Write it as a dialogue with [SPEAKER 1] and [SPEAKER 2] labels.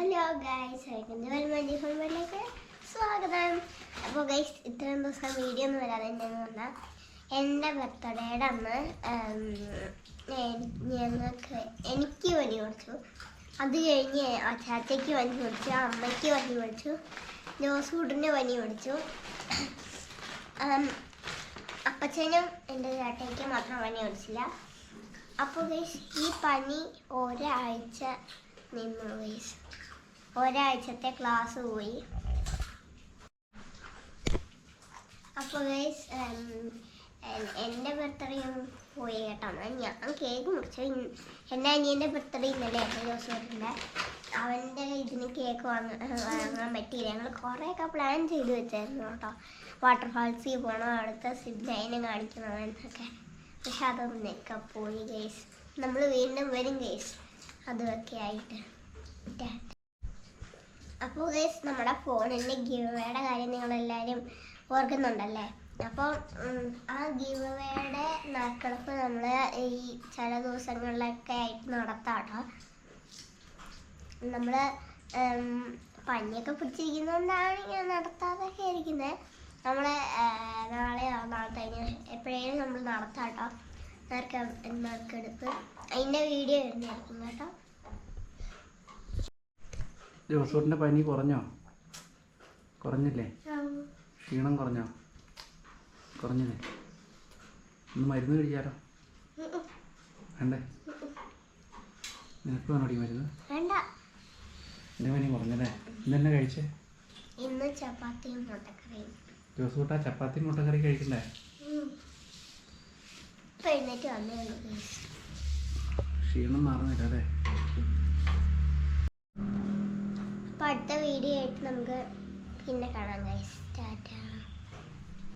[SPEAKER 1] Hello guys welcome ഫാമിലേക്ക് സ്വാഗതം. അപ്പോൾ guys ഇത്രയും ദിവസം വീഡിയോ ഒന്നും വരാതെ എന്ന് പറഞ്ഞാൽ എന്റെ ബർത്ത്ഡേയുടെ അന്ന് ഞങ്ങൾക്ക് എനിക്ക് പനി കൊടുത്തു. അത് കഴിഞ്ഞ് അച്ചാച്ചയ്ക്ക് പനി കൊടുത്തു അമ്മയ്ക്ക് പനി കൊടുത്തു ജോസൂട്ടിന് പനി കൊടുത്തു. അപ്പച്ചനും എന്റെ ചേട്ടയ്ക്ക് മാത്രം പനി പിടിച്ചില്ല അപ്പോൾ ഗൈസ് ഈ പനി ഒരാഴ്ച നിന്നു ഗൈസ് ഒരാഴ്ചത്തെ ക്ലാസ് പോയി. അപ്പോൾ ഗൈസ് എന്റെ ബർത്ത്ഡേയും പോയി കേട്ടോ. ഞാൻ കേക്ക് മുറിച്ചു എന്റെ അനിയന്റെ ബർത്ത്ഡേ ഇന്നലെ എന്റെ വരുന്നത് അവന്റെ ഇതിന് കേക്ക് വാങ്ങ വാങ്ങാൻ പറ്റിയില്ല. ഞങ്ങൾ കുറേയൊക്കെ പ്ലാൻ ചെയ്ത് വെച്ചായിരുന്നു കേട്ടോ. വാട്ടർഫാൾസിൽ പോകണം അവിടുത്തെ സിബ് ലൈന് കാണിക്കണം എന്നൊക്കെ. പക്ഷെ അതൊന്നൊക്കെ പോയി ഗൈസ് നമ്മൾ വീണ്ടും വരും ഗൈസ് അതൊക്കെ ആയിട്ട്. അപ്പോൾ ഗൈസ് നമ്മുടെ ഫോണിന്റെ ഗീവയുടെ കാര്യം നിങ്ങളെല്ലാവരും ഓർക്കുന്നുണ്ടല്ലേ? അപ്പോൾ ആ ഗീവയുടെ നറുക്കെടുപ്പ് നമ്മൾ ഈ ചില ദിവസങ്ങളിലൊക്കെ ആയിട്ട് നടത്താം കേട്ടോ നമ്മൾ പനിയൊക്കെ പിടിച്ചിരിക്കുന്നതുകൊണ്ടാണ് ഇങ്ങനെ നടത്താതൊക്കെ ഇരിക്കുന്നത് നമ്മൾ നാളെ നാളത്തെ കഴിഞ്ഞ് എപ്പോഴേലും നമ്മൾ നടത്താം കേട്ടോ നറുക്ക നറുക്കെടുപ്പ്. അതിന്റെ വീഡിയോ വരുന്നതായിരിക്കും കേട്ടോ.
[SPEAKER 2] ജോസൂട്ടിന്റെ പനി കുറഞ്ഞോ? കുറഞ്ഞില്ലേ? ക്ഷീണം കുറഞ്ഞോ? കുറഞ്ഞില്ലേ? ഒന്ന് മരുന്ന് കഴിച്ചാലോ വേണ്ടേ? നിനക്ക് വേണോടി മരുന്ന്? എന്റെ പനി കുറഞ്ഞല്ലേ? ഇന്ന് തന്നെ കഴിച്ചേ?
[SPEAKER 1] ഇന്ന് ചപ്പാത്തിയും മുട്ടക്കറിയും.
[SPEAKER 2] ജോസൂട്ട ചപ്പാത്തി മുട്ടക്കറി കഴിക്കണ്ടേ? ക്ഷീണം മാറുന്നില്ല അല്ലേ?
[SPEAKER 1] അടുത്ത വീഡിയോ ആയിട്ട് നമുക്ക് പിന്നെ കാണാം ഗൈസ് ടാറ്റ